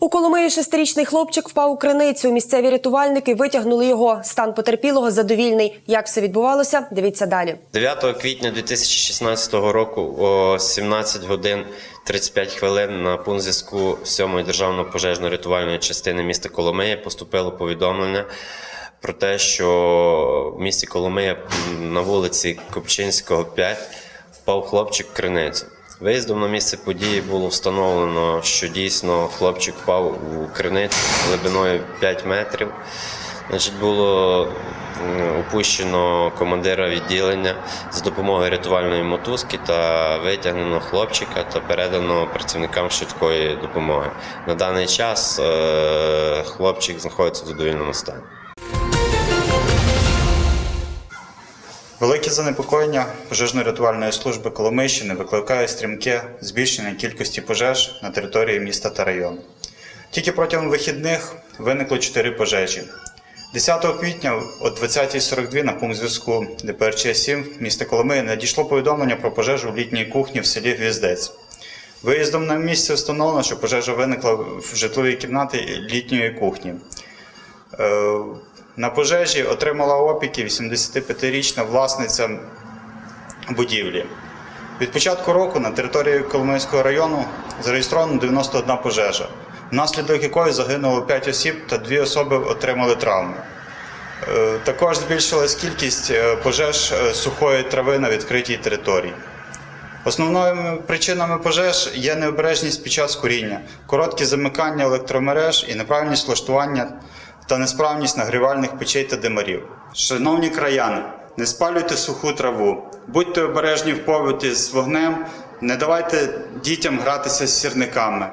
У Коломиї шестирічний хлопчик впав у криницю. Місцеві рятувальники витягнули його. Стан потерпілого задовільний. Як все відбувалося? Дивіться далі. 9 квітня 2016 року о 17 годин 35 хвилин на пункт зв'язку 7-ї державної пожежно-рятувальної частини міста Коломия поступило повідомлення про те, що в місті Коломия на вулиці Копчинського 5 впав хлопчик криницю. Виїздом на місце події було встановлено, що дійсно хлопчик впав у криницю глибиною 5 метрів. Значить, було опущено командира відділення з допомогою рятувальної мотузки та витягнено хлопчика та передано працівникам швидкої допомоги. На даний час е, хлопчик знаходиться в задовільному стані. Велике занепокоєння пожежно-рятувальної служби Коломийщини викликає стрімке збільшення кількості пожеж на території міста та району. Тільки протягом вихідних виникло 4 пожежі. 10 квітня о 20.42 на пункт зв'язку ДПРЧ 7 міста Коломиї надійшло повідомлення про пожежу в літній кухні в селі Гвіздець. Виїздом на місце встановлено, що пожежа виникла в житловій кімнаті літньої кухні. На пожежі отримала опіки 85-річна власниця будівлі. Від початку року на території Коломийського району зареєстровано 91 пожежа, внаслідок якої загинуло 5 осіб та 2 особи отримали травми. Е, Також збільшилась кількість е, пожеж е, сухої трави на відкритій території. Основними причинами пожеж є необережність під час куріння, короткі замикання електромереж і неправильність влаштування та несправність нагрівальних печей та димарів. Шановні краяни, не спалюйте суху траву, будьте обережні в побуті з вогнем, не давайте дітям гратися з сірниками.